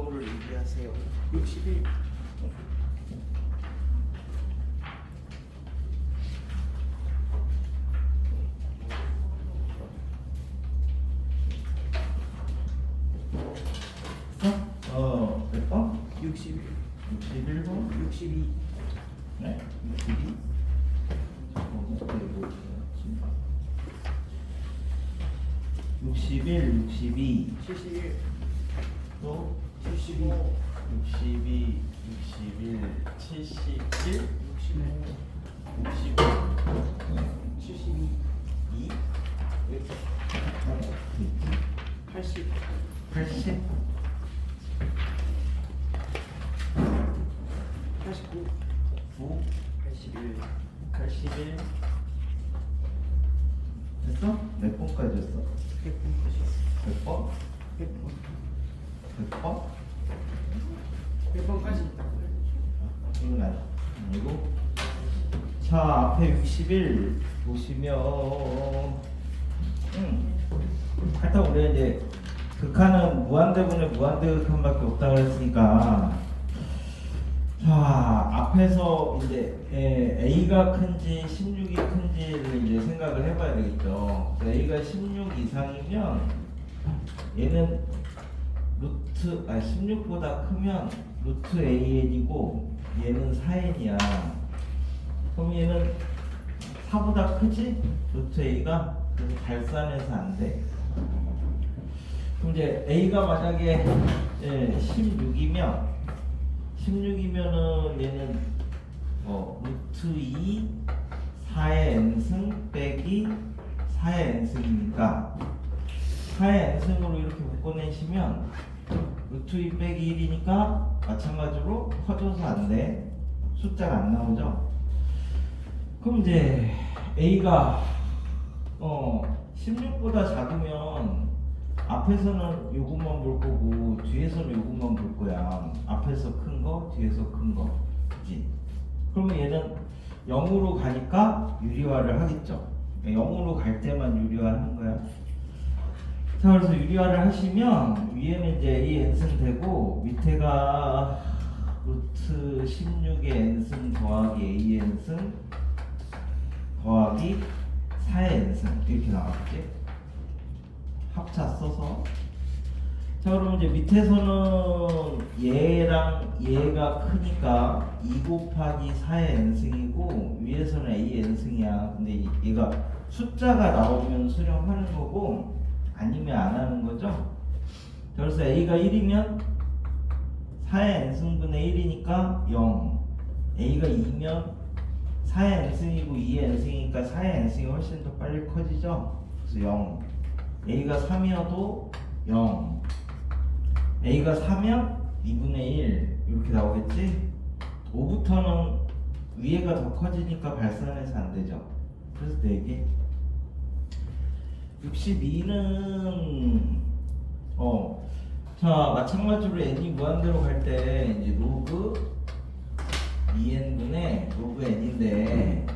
번호를 얘기하세요. 61. 어, 몇 번? 61. 61번? 62. 네, 62. 어, 그리고 61, 62, 71. 또 75. 62, 61, 71, 65. 65, 72. 2, 80. 80, 89. 9, 81. 81. 됐어? 몇 번까지 했어? 100번까지. 몇 번? 100번. 몇 번? 100번까지 있다. 이건 아니- 아니고 자 앞에 61 보시면 음 하여튼 우리 이제 극한은 무한대분의 무한대극한밖에 없다고 했으니까 자 앞에서 이제 에, A가 큰지 16이 큰지를 이제 생각을 해봐야 되겠죠 A가 16 이상이면 얘는 루트 아 16보다 크면 루트 AN이고 얘는 4N이야. 그럼 얘는 4보다 크지? 루트 A가 그래서 발산해서 안 돼. 이제 A가 만약에 예, 16이면 16이면은 얘는 뭐 루트 2 4의 n승 빼기 4의 n승이니까 4의 n승으로 이렇게 묶어내시면 루트 2 빼기 1이니까 마찬가지로 커져서 안 돼. 숫자가 안 나오죠. 그럼 이제 A가 어 16보다 작으면 앞에서는 요것만 볼 거고 뒤에서는 요것만 볼 거야. 앞에서 큰 거, 뒤에서 큰 거. 그지? 그러면 얘는 0으로 가니까 유리화를 하겠죠. 0으로 갈 때만 유리화하는 거야. 자 그래서 유리화를 하시면 위에는 이제 A n승 되고 밑에가 루트 16의 n승 더하기 A n승 더하기 4의 n승 이렇게 나왔지 합차 써서. 자 그러면 이제 밑에서는 얘랑 얘가 크니까 2 곱하기 4의 n승이고 위에서는 A n승이야. 근데 이- 얘가 숫자가 나오면 수렴하는 거고 아니면 안 하는 거죠? 자, 그래서 A가 1이면 4의 n승분의 1이니까 0 A가 2면 4의 n승이고 2의 n승이니까 4의 n승이 훨씬 더 빨리 커지죠? 그래서 0 A가 3이어도 0 A가 4면 2분의 1 이렇게 나오겠지? 5부터는 위에가 더 커지니까 발산해서 안 되죠. 그래서 4개. 62는 어. 자, 마찬가지로 n이 무한대로 갈 때 이제 로그 2n분의 로그 n인데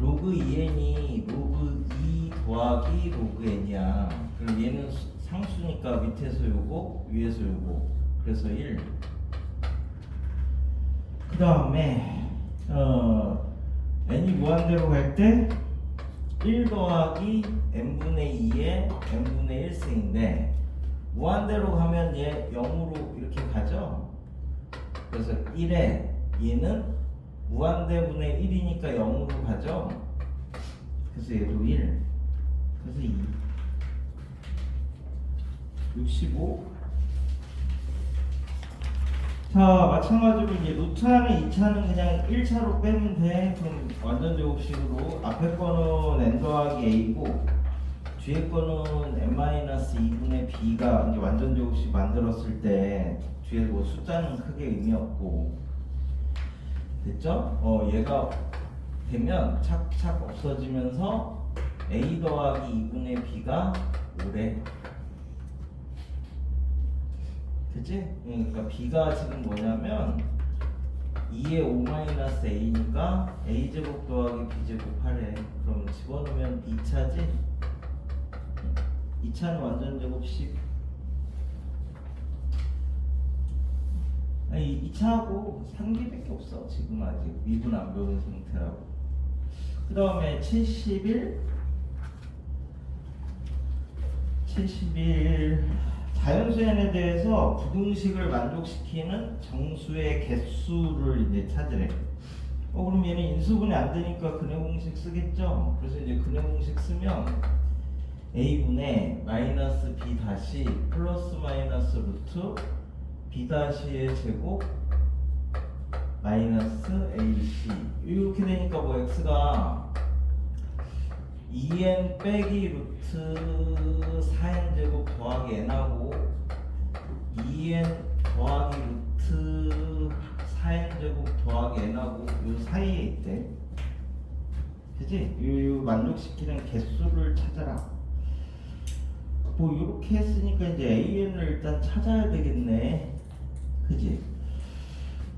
로그 2n이 로그 2 더하기 로그 n이야. 그럼 얘는 수- 상수니까 밑에서 요거, 위에서 요거. 그래서 1. 그 다음에 어 n이 무한대로 갈 때 1 더하기 n분의 2의 n분의 1승인데 무한대로 가면 얘 0으로 이렇게 가죠 그래서 1에 얘는 무한대분의 1이니까 0으로 가죠 그래서 얘도 1 그래서 2 65 자 마찬가지로 이제 루트하는 2차는 그냥 1차로 빼면 돼. 그럼 완전 제곱식으로 앞에 거는 n 더하기 a고 뒤에 거는 n-2분의 b가 이제 완전 제곱식 만들었을 때 뒤에 뭐 숫자는 크게 의미 없고. 됐죠? 어 얘가 되면 착착 없어지면서 a 더하기 2분의 b가 5래. 그치? 그러니까 b가 지금 뭐냐면 2의 5-a니까 a제곱 더하기 b제곱 8에 그럼 집어넣으면 2차지? 2차는 완전 제곱 10 아니 이 차하고 상기밖에 없어 지금 아직. 미분 안 배운 상태라고. 그 다음에 71 71 자연수엔에 대해서 부등식을 만족시키는 정수의 개수를 이제 찾으래. 어 그럼 얘는 인수분해 안 되니까 근해 공식 쓰겠죠? 그래서 이제 근해 공식 쓰면 a분의 마이너스 b 다시 플러스 마이너스 루트 b 다시의 제곱 마이너스 ac 이렇게 되니까 뭐 x가 2n 빼기 루트 4n 제곱 더하기 n하고 2n 더하기 루트 4n 제곱 더하기 n하고 요 사이에 있대 그지? 요, 요 만족시키는 개수를 찾아라 뭐 이렇게 했으니까 이제 AN을 일단 찾아야 되겠네. 그지?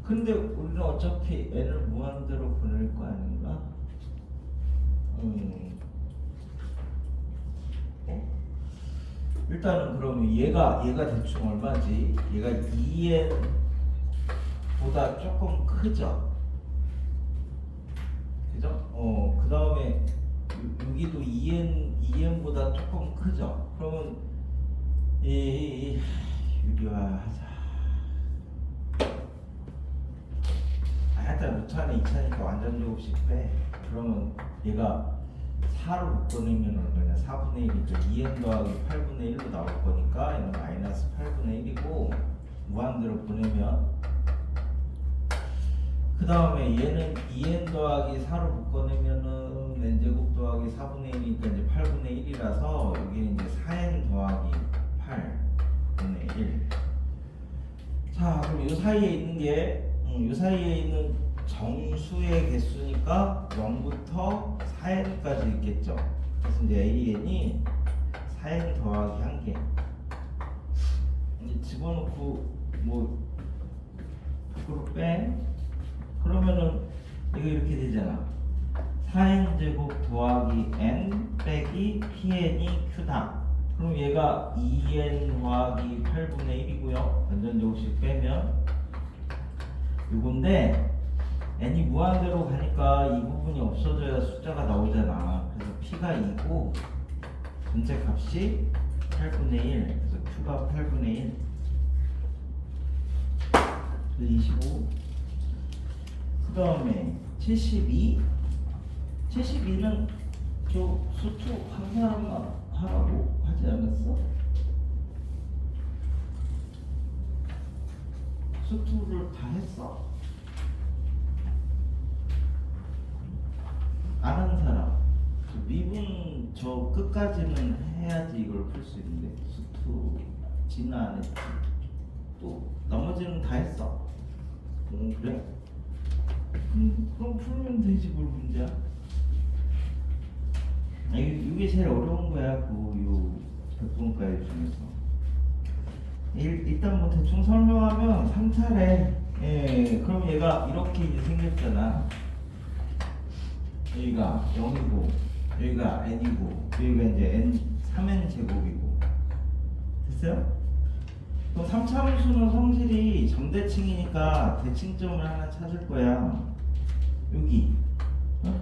근데 우리는 어차피 N을 무한대로 보낼 거 아닌가? 음. 일단은 그러면 얘가 얘가 대충 얼마지? 얘가 2N 보다 조금 크죠? 그죠? 어, 그 다음에 여기도 2n 2n보다 조금 크죠. 그러면 이, 이 유리화 하자. 아, 하여튼 루트 안에 2차니까 완전 제곱씩 빼. 그러면 얘가 4로 묶어내면 얼마냐? 4분의 1이죠. 2n 더하기 8분의 1로 나올 거니까 얘는 마이너스 8분의 1이고 무한대로 보내면 그 다음에 얘는 2n 더하기 4로 묶어내면은 n제곱 더하기 4분의 1이니까 이제 8분의 1이라서 여기는 이제 4n 더하기 8분의 1. 자, 그럼 이 사이에 있는 게, 음, 이 사이에 있는 정수의 개수니까 0부터 4n까지 있겠죠. 그래서 이제 an이 4n 더하기 1개. 이제 집어넣고 뭐 밖으로 빼. 그러면은 이거 이렇게 되잖아. 4n 제곱 더하기 n 빼기 pn이 q다. 그럼 얘가 2n 더하기 8분의 1이고요. 완전 제곱씩 빼면 요건데 n이 무한대로 가니까 이 부분이 없어져야 숫자가 나오잖아. 그래서 p가 2고 전체 값이 8분의 1. 그래서 q가 8분의 1. 25. 그 다음에 72 72는 저 수투 한 사람만 하라고 하지 않았어? 수투를 다 했어? 안한 사람. 그 미분 저 끝까지는 해야지 이걸 풀 수 있는데 수투 지는 안 했지 또 나머지는 다 했어. 응 그래? 음, 그럼 풀면 되지 뭘 문제야? 아, 이- 이게 제일 어려운 거야 그요 백분과의 중에서. 일, 일단 뭐 대충 설명하면 3차례. 예 그럼 얘가 이렇게 이제 생겼잖아 여기가 0이고 여기가 n이고 여기가 이제 n 3n 제곱이고 됐어요? 그럼 3차 함수는 성질이 정대칭이니까 대칭점을 하나 찾을 거야. 여기. 어?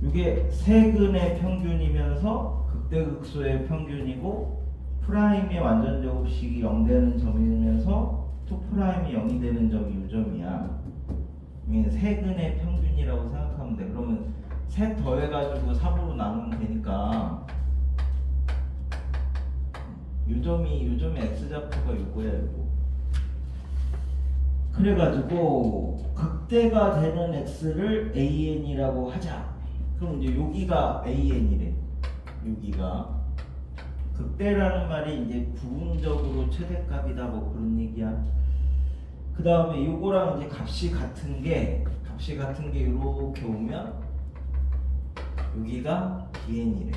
이게 세근의 평균이면서 극대극소의 평균이고 프라임의 완전 제곱식이 0 되는 점이면서 2 프라임이 0이 되는 점이 이 점이야. 이게 세근의 평균이라고 생각 하면 돼. 그러면 셋 더해가지고 3으로 나누면 되니까 요점이 요점이 x 좌표가 요거야 요거. 그래가지고 극대가 되는 x를 an이라고 하자. 그럼 이제 여기가 an이래. 여기가 극대라는 말이 이제 부분적으로 최대값이다 뭐 그런 얘기야. 그 다음에 요거랑 이제 값이 같은 게 값이 같은 게 이렇게 오면 여기가 bn이래.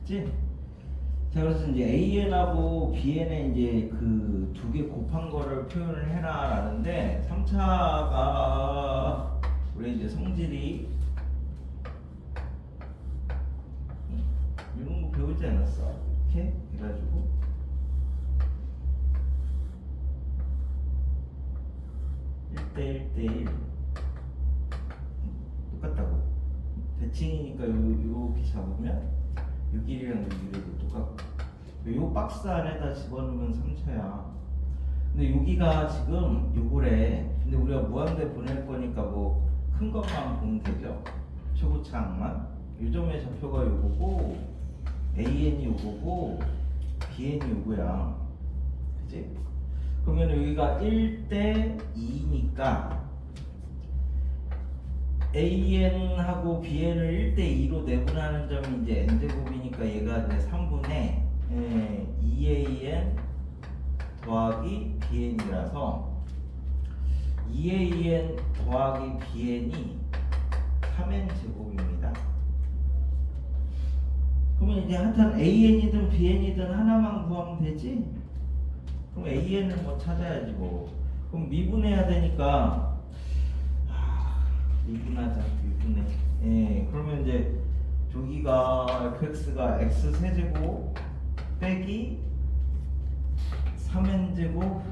그치? 자 그래서 이제 AN하고 BN에 이제 그 두 개 곱한 거를 표현을 해라라는데 3차가 우리 이제 성질이 음, 이런 거 배우지 않았어? 이렇게 해가지고 1대 1대 1 똑같다고. 대칭이니까 요, 요렇게 잡으면 요 길이랑 요 길이도 똑같고. 요 박스 안에다 집어넣으면 3차야. 근데 여기가 지금 요거래 근데 우리가 무한대 보낼 거니까 뭐 큰 것만 보면 되죠. 최고차항만. 요점의 좌표가 요거고 AN이 요거고 BN이 요거야. 그치? 그러면 여기가 1대 2니까 AN하고 BN을 1대 2로 내분하는 점이 이제 n제곱이니까 얘가 이제 3분의 2AN 더하기 BN이라서 2AN 더하기 BN이 3N 제곱입니다. 그러면 이제 하여튼 AN이든 BN이든 하나만 구하면 되지? 그럼 AN을 뭐 찾아야지 뭐. 그럼 미분해야 되니까 아, 미분하자 미분해. 예, 그러면 이제 저기가 fx가 x 세제곱 빼기 3n 제곱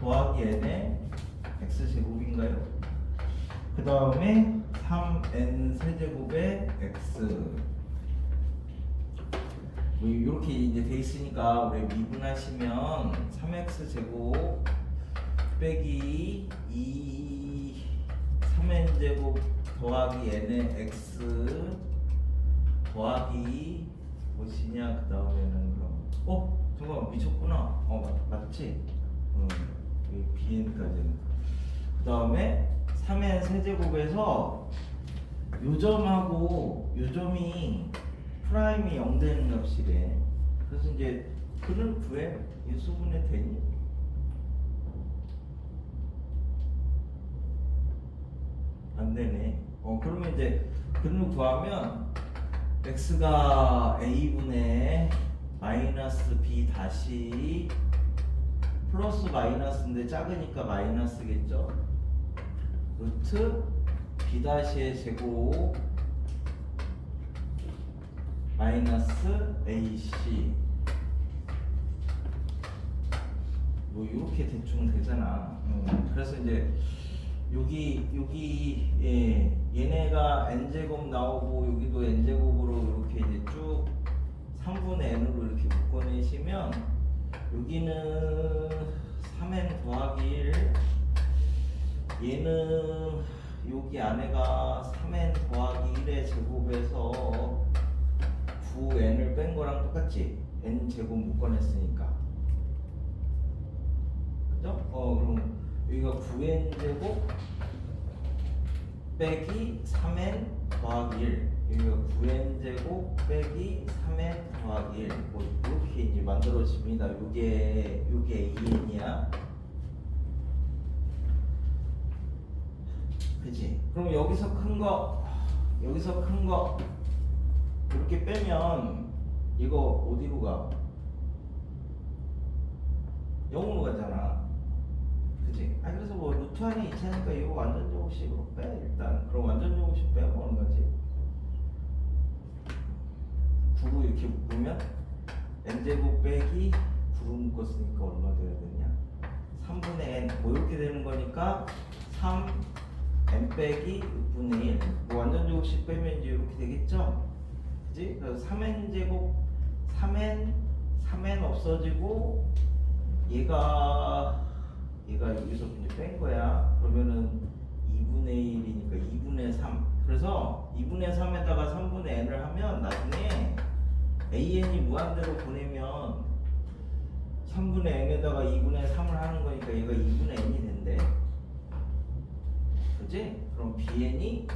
더하기 n의 x 제곱인가요? 그 다음에 3n 세제곱의 x 뭐 이렇게 이제 돼 있으니까 우리 미분하시면 3x 제곱 빼기 2 3n 제곱 더하기 n의 x 더하기 무엇이냐? 그 다음에는 그럼 어? 잠깐 미쳤구나. 어 맞, 맞지? 음 여기 bn까지는. 그 다음에 3n 세제곱에서 요점하고 요점이 프라임이 0 되는 값이래 그래서 이제 구해 이 수분의 되니? 안 되네. 어 그러면 이제 근을 구하면 x가 a분의 마이너스 b 다시 플러스 마이너스인데 작으니까 마이너스겠죠. 루트 b 다시의 제곱 마이너스 ac 뭐 이렇게 대충 되잖아. 음, 그래서 이제 여기 여기 예, 얘네가 n 제곱 나오고 여기도 n 제곱으로 이렇게 이제 쭉 3분의 n으로 이렇게 묶어내시면 여기는 3n 더하기 1 얘는 여기 안에가 3n 더하기 1의 제곱에서 9n을 뺀 거랑 똑같지 n 제곱 묶어냈으니까 그죠? 어 그럼 여기가 9n 제곱 빼기 3n 더하기 1 여기가 9n 제곱 빼기 3n 더하기 1 뭐 이렇게 이제 만들어집니다. 요게 요게 2n이야. 그지? 그럼 여기서 큰 거 여기서 큰 거 이렇게 빼면 이거 어디로 가? 0으로 가잖아. 그지? 아 그래서 뭐 루트 안에 2차니까 이거 완전 제곱식으로 빼 일단 그럼 완전 제곱식 빼고 하는 거지 9로 이렇게 묶으면 n제곱 빼기 9로 묶었으니까 얼마 돼야 되냐 3분의 n 뭐 이렇게 되는 거니까 3 n 빼기 6분의 1 뭐 완전 제곱식 빼면 이제 이렇게 되겠죠 그지? 그래서 3n 제곱 3n 3n 없어지고 얘가 얘가 여기서 이제 뺀 거야. 그러면은 2분의 1이니까 2분의 3. 그래서 2분의 3에다가 3분의 n을 하면 나중에 an이 무한대로 보내면 3분의 n에다가 2분의 3을 하는 거니까 얘가 2분의 n이 된대. 그지? 그럼 bn이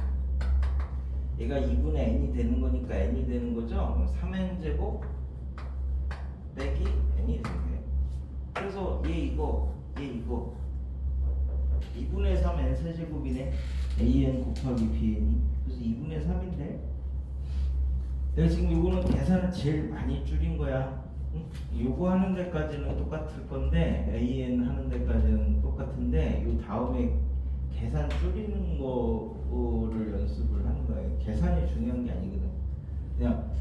얘가 2분의 n이 되는 거니까 n이 되는 거죠. 3n 제곱 빼기 n이 되는 그래서 얘 이거 얘 이거. 2분의 3 n 세제곱이네. an 곱하기 bn이. 그래서 2분의 3인데. 내가 지금 요거는 계산을 제일 많이 줄인 거야. 응? 요거 하는 데까지는 똑같을 건데 an 하는 데까지는 똑같은데 요 다음에 계산 줄이는 거를 연습을 하는 거예요 계산이 중요한 게 아니거든 그냥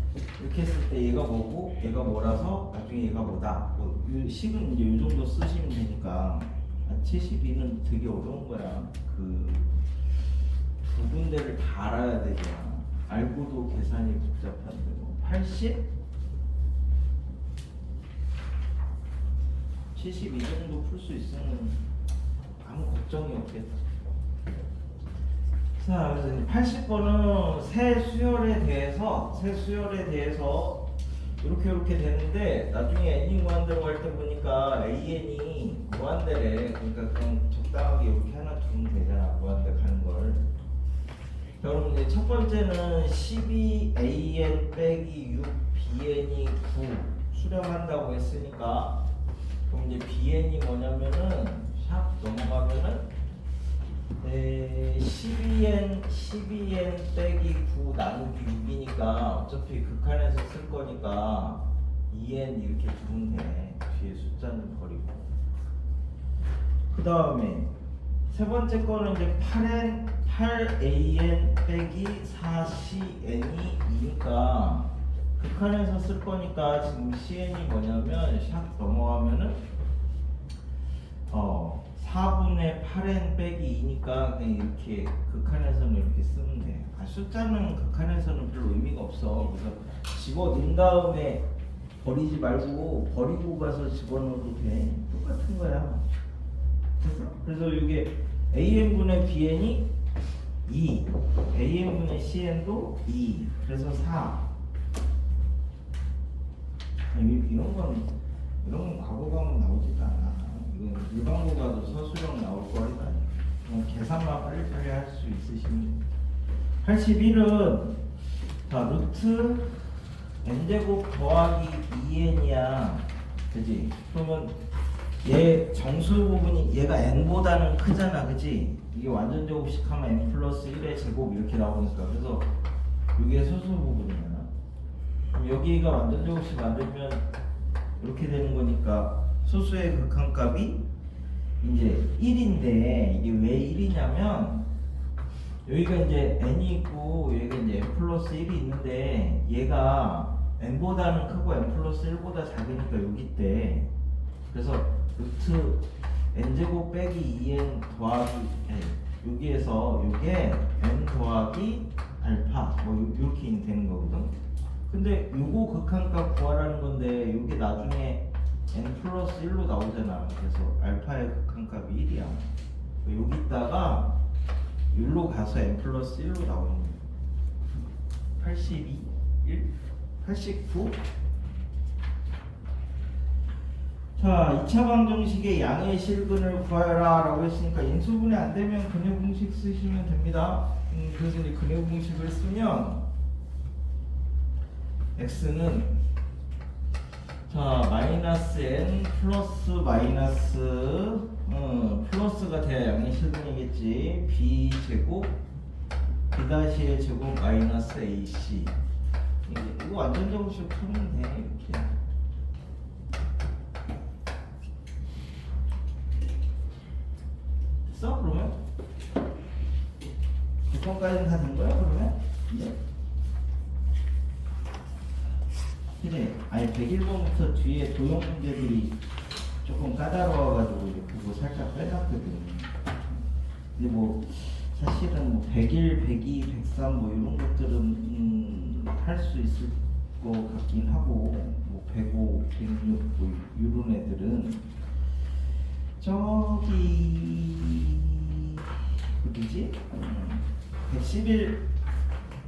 이렇게 했을 때 얘가 뭐고 얘가 뭐라서 나중에 얘가 뭐다 뭐이 식은 이제 이 정도 쓰시면 되니까 맞지? 72는 되게 어려운 거야. 그 두 군데를 다 알아야 되잖아. 알고도 계산이 복잡한데 뭐 80? 72 정도 풀 수 있으면 아무 걱정이 없겠다. 자, 그래서 80번은 새 수열에 대해서 새 수열에 대해서 이렇게 이렇게 되는데 나중에 n이 무한대로 갈때 보니까 an이 무한대래. 그러니까 그냥 적당하게 이렇게 하나 두면 되잖아. 무한대 가는 걸. 자, 그럼 이제 첫 번째는 12an 빼기 6bn이 9 수렴한다고 했으니까 그럼 이제 bn이 뭐냐면은 샵 넘어가면은 네, 12n 12n 빼기 9 나누기 6이니까 어차피 극한에서 쓸 거니까 2n 이렇게 두면 돼 뒤에 숫자는 버리고. 그 다음에 세 번째 거는 이제 8n 8an 빼기 4cn이 2니까 극한에서 쓸 거니까 지금 cn이 뭐냐면 샵 넘어가면은 어 4분의 8n 빼기 2니까 그냥 이렇게 극한에서는 이렇게 쓰면 돼. 아, 숫자는 극한에서는 별로 의미가 없어. 그래서 집어 넣은 다음에 버리지 말고 버리고 가서 집어넣어도 돼. 똑같은 거야. 그래서 이게 an분의 bn이 2, an분의 cn도 2, 그래서 4. 이- 이런 건 이런 건 과거 가면 나오지도 않아. 이건 일반고 가도 서술형 나올 거 아니다. 계산만 빨리빨리 할 수 있으시면 81은 자 루트 n제곱 더하기 2n이야. 그지? 그러면 얘 정수 부분이 얘가 n보다는 크잖아. 그지? 이게 완전 제곱식 하면 n 플러스 1의 제곱 이렇게 나오니까 그래서 이게 소수 부분이잖아. 그럼 여기가 완전 제곱식 만들면 이렇게 되는 거니까 소수의 극한값이 이제 1인데 이게 왜 1이냐면 여기가 이제 n이 있고 여기가 이제 n 플러스 1이 있는데 얘가 n보다는 크고 n 플러스 1보다 작으니까 여기 있대. 그래서 루트 n제곱 빼기 2n 더하기 네, 여기에서 이게 n 더하기 알파. 뭐 요- 이렇게 되는 거거든. 근데 요거 극한값 구하라는 건데 요게 나중에 n 플러스 1로 나오잖아. 그래서 알파의 극한값이 1이야. 여기다가 여기로 가서 n 플러스 1로 나오는 거야. 82 1 89 자, 2차 방정식의 양의 실근을 구하라 라고 했으니까 인수분해 안 되면 근해 공식 쓰시면 됩니다. 음, 그래서 이제 근해 공식을 쓰면 x는 자 마이너스 n 플러스 마이너스 어, 플러스가 돼야 양의 실근이겠지 b 제곱 b 다시의 제곱 마이너스 ac 이게 이거 완전 정식 풀면 돼 이렇게. 됐어 그러면? 9번까지는 다 된 거야 그러면? 네. 그래 아니 101번부터 뒤에 도형 문제들이 조금 까다로워가지고 그거 살짝 빼놨거든 근데 뭐 사실은 뭐 101, 102, 103 뭐 이런 것들은 음, 할수 있을 것 같긴 하고 뭐 105, 106뭐 이런 애들은 저기 어디지? 음, 111,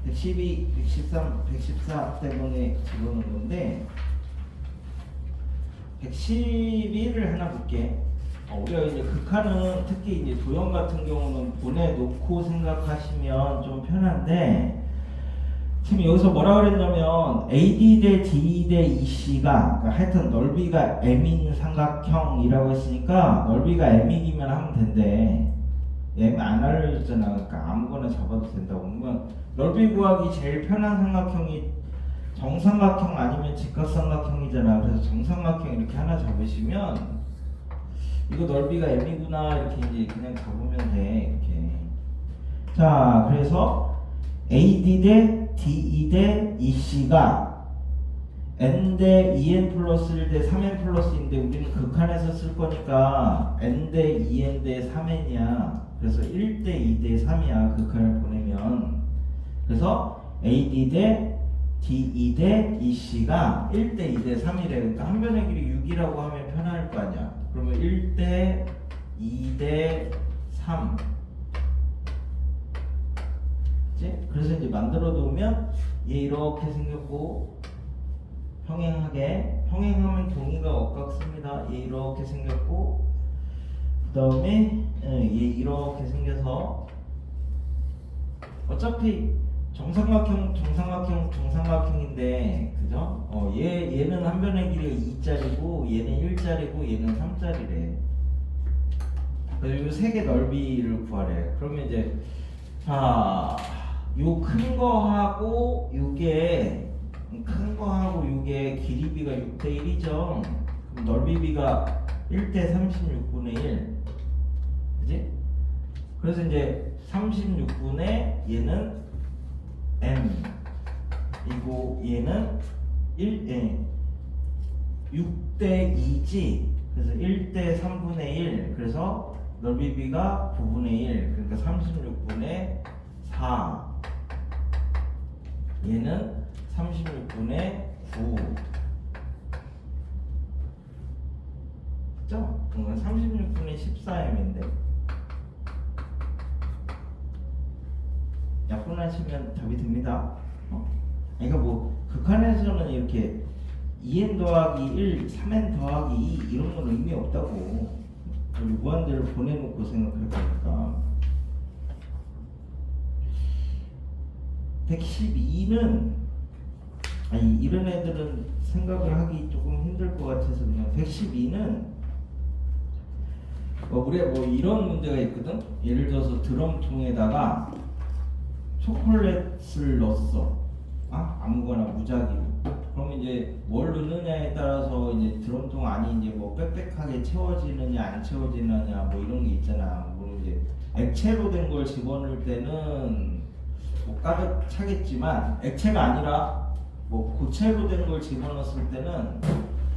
112, 113, 114 때문에 집어넣은 건데 111을 하나 볼게. 어, 우리가 이제 극한은 특히 이제 도형 같은 경우는 보내놓고 생각하시면 좀 편한데 지금 여기서 뭐라 그랬냐면 AD 대 DE 대 EC가 그러니까 하여튼 넓이가 M인 삼각형이라고 했으니까 넓이가 M이기면 하면 된대. M 안 알려줬잖아. 그러니까 아무거나 잡아도 된다고. 그러면 넓이 구하기 제일 편한 삼각형이 정삼각형 아니면 직각삼각형이잖아. 그래서 정삼각형 이렇게 하나 잡으시면 이거 넓이가 M이구나 이렇게 이제 그냥 잡으면 돼. 이렇게. 자, 그래서 AD 대 DE 대 EC가 n 대 2n 플러스 1대 3n 플러스인데 우리는 극한에서 쓸 거니까 n 대 2n 대 3n이야. 그래서 1대 2대 3이야. 극한을 보내면. 그래서 AD 대 DE 대 EC가 1대 2대 3이래. 그러니까 한 변의 길이 6이라고 하면 편할 거 아니야. 그러면 1대 2대 3. 그치? 그래서 이제 만들어 놓으면 얘 이렇게 생겼고 평행하게 평행하면 동의가 억각습니다. 얘 이렇게 생겼고 그 다음에 얘 이렇게 생겨서 어차피 정삼각형 정삼각형 정삼각형인데 그죠? 어, 얘 얘는 한 변의 길이가 2짜리고 얘는 1짜리고 얘는 3짜리래. 그래서 이세개 넓이를 구하래. 그러면 이제 자, 요 큰 거 하고 요게 큰 거하고 요게 길이비가 6대 1이죠. 그럼 넓이비가 1대 36분의 1. 그지? 그래서 이제 36분의 얘는 m 이고 얘는 1 예. 6대 2지. 그래서 1대 3분의 1. 그래서 넓이비가 9분의 1. 그러니까 36분의 4. 얘는 36분의 9. 그죠? 그러면 36분의 14m인데. 약분하시면 답이 됩니다. 어? 그러니까 뭐 극한에서는 이렇게 2n 더하기 1, 3n 더하기 2 이런 건 의미 없다고 우리 무한대를 보내놓고 생각할 거니까 112는 아니 이런 애들은 생각을 하기 조금 힘들 것 같아서 그냥 112는 뭐 우리가 뭐 이런 문제가 있거든 예를 들어서 드럼통에다가 초콜릿을 넣었어. 아 아무거나 무작위로. 그러면 이제 뭘 넣느냐에 따라서 이제 드럼통 안이 이제 뭐 빽빽하게 채워지느냐 안 채워지느냐 뭐 이런 게 있잖아. 뭐 이제 액체로 된 걸 집어넣을 때는 뭐 가득 차겠지만 액체가 아니라 뭐 고체로 된 걸 집어넣었을 때는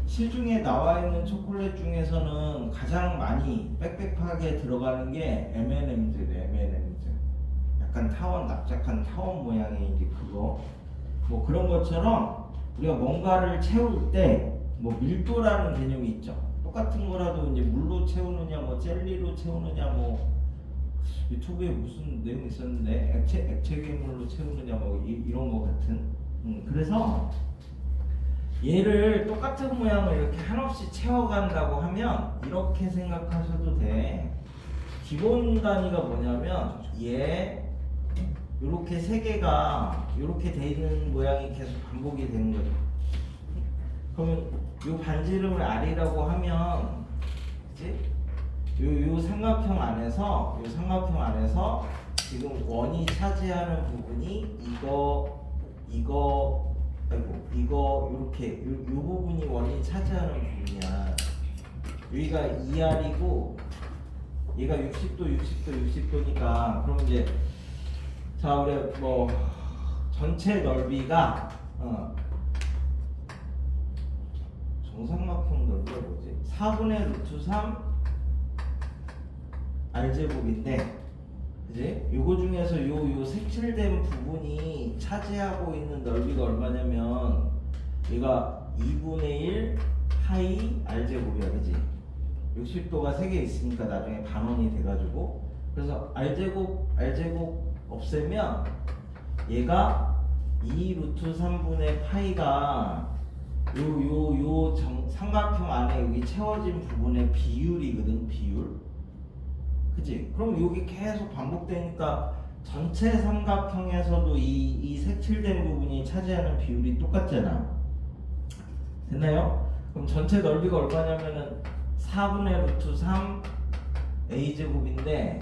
시중에 나와 있는 초콜릿 중에서는 가장 많이 빽빽하게 들어가는 게 M&M's래 M&M's. 약간 타원 납작한 타원 모양의 이제 그거 뭐 그런 것처럼 우리가 뭔가를 채울 때 뭐 밀도라는 개념이 있죠. 똑같은 거라도 이제 물로 채우느냐 뭐 젤리로 채우느냐 뭐 유튜브에 무슨 내용 있었는데 액체 액체 괴물로 채우느냐 뭐 이, 이런 거 같은 음, 그래서 얘를 똑같은 모양을 이렇게 한없이 채워간다고 하면 이렇게 생각하셔도 돼. 기본 단위가 뭐냐면 얘 이렇게 세 개가 이렇게 돼 있는 모양이 계속 반복이 되는 거죠. 그러면 이 반지름을 R이라고 하면 그치? 요, 요 삼각형 안에서 요 삼각형 안에서 지금 원이 차지하는 부분이 이거 이거 아이고 이거 이렇게 요, 요 부분이 원이 차지하는 부분이야. 여기가 2R이고 얘가 60도 60도 60도니까 그럼 이제 자 우리 뭐 전체 넓이가 어, 정삼각형 넓이가 뭐지? 4분의 루트 3 R제곱인데 그지? 요거 중에서 요 요 색칠된 부분이 차지하고 있는 넓이가 얼마냐면 얘가 2분의 1 파이 R제곱이야 그지? 60도가 3개 있으니까 나중에 반원이 돼가지고 그래서 R제곱 R제곱 없애면 얘가 2 루트 3분의 파이가 요 요 요 삼각형 안에 여기 채워진 부분의 비율이거든 비율 그지? 그럼 여기 계속 반복되니까 전체 삼각형에서도 이, 이 색칠된 부분이 차지하는 비율이 똑같잖아 됐나요? 그럼 전체 넓이가 얼마냐면은 4분의 루트 3 a제곱인데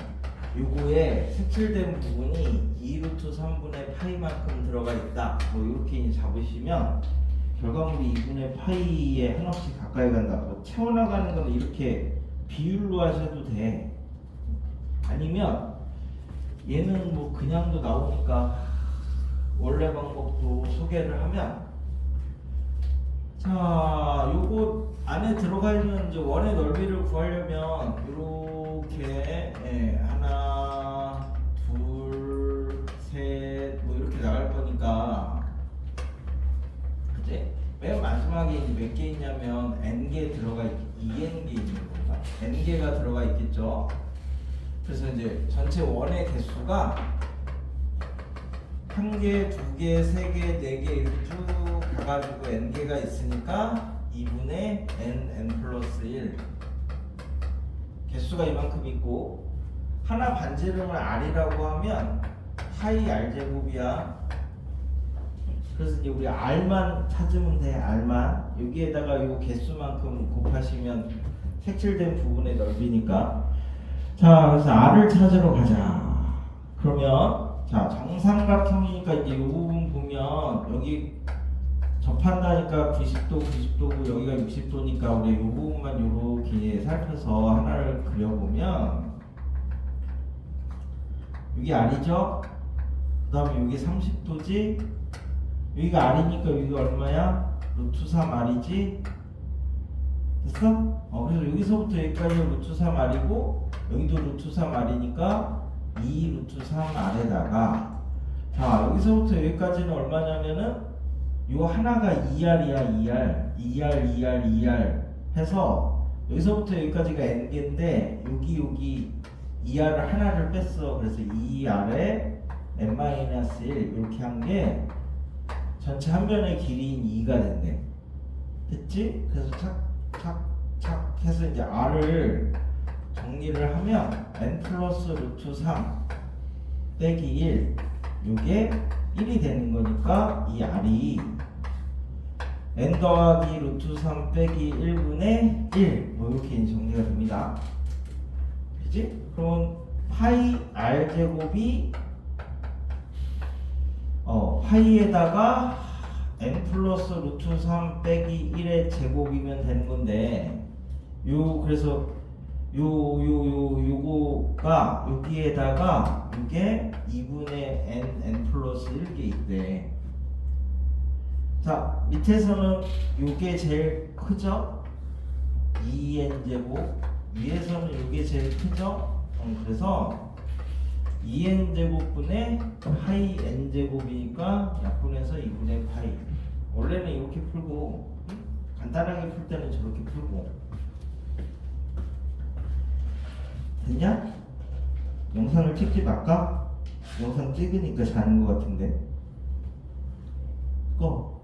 요거에 색칠된 부분이 2 루트 3분의 파이만큼 들어가 있다 뭐 이렇게 잡으시면 결과물이 2분의 파이에 한없이 가까이 간다 뭐 채워나가는 건 이렇게 비율로 하셔도 돼 아니면 얘는 뭐 그냥도 나오니까 원래 방법도 소개를 하면 자, 요거 안에 들어가 있는 이제 원의 넓이를 구하려면 이렇게 예, 하나, 둘, 셋, 뭐 이렇게 나갈 거니까 이제 맨 마지막에 이제 몇 개 있냐면 n 개 들어가 있, 2n 개 있는 건가? n 개가 들어가 있겠죠. 그래서 이제 전체 원의 개수가 한 개, 두 개, 세 개, 네 개 이렇게 쭉 가가지고 n 개가 있으니까 2분의 n n 플러스 1 개수가 이만큼 있고 하나 반지름을 r이라고 하면 파이 r 제곱이야. 그래서 이제 우리 r만 찾으면 돼 r만. 여기에다가 요 개수만큼 곱하시면 색칠된 부분의 넓이니까 자 그래서 r을 찾으러 가자. 그러면 자 정삼각형이니까 이제 이 부분 보면 여기 접한다니까 90도 90도고 여기가 60도니까 우리 이 부분만 이렇게 살펴서 하나를 그려보면 여기 R이죠? 그 다음에 여기 30도지? 여기가 R이니까 여기가 얼마야? 루트 3 R이지? 됐어? 어, 그래서 여기서부터 여기까지 루트 3 R이고 여기도 루트 3 R이니까 2 루트 3 R에다가 자 여기서부터 여기까지는 얼마냐면은 요 하나가 2R이야 2R 2R 2R 2R 해서 여기서부터 여기까지가 N개인데 여기 여기 2R을 하나를 뺐어. 그래서 2R에 N-1 이렇게 한 게 전체 한 변의 길이인 2가 된대. 됐지? 그래서 착 착 착 해서 이제 R을 정리를 하면 n 플러스 루트 3 빼기 1 요게 1이 되는 거니까 이 r이 n 더하기 루트 3 빼기 1분의 1 뭐 이렇게 정리가 됩니다 그지? 그럼 파이 r 제곱이 어 파이에다가 n 플러스 루트 3 빼기 1의 제곱이면 되는 건데 요 그래서 요 요 요 요거가 여기에다가 이게 2분의 n n 플러스 1개 있대. 자 밑에서는 요게 제일 크죠? 2n 제곱 위에서는 요게 제일 크죠? 음, 그래서 2n 제곱분의 파이 n 제곱이니까 약분해서 2분의 파이. 원래는 이렇게 풀고 음? 간단하게 풀 때는 저렇게 풀고. 됐냐? 영상을 찍지 말까? 영상 찍으니까 자는 것 같은데. 꺼.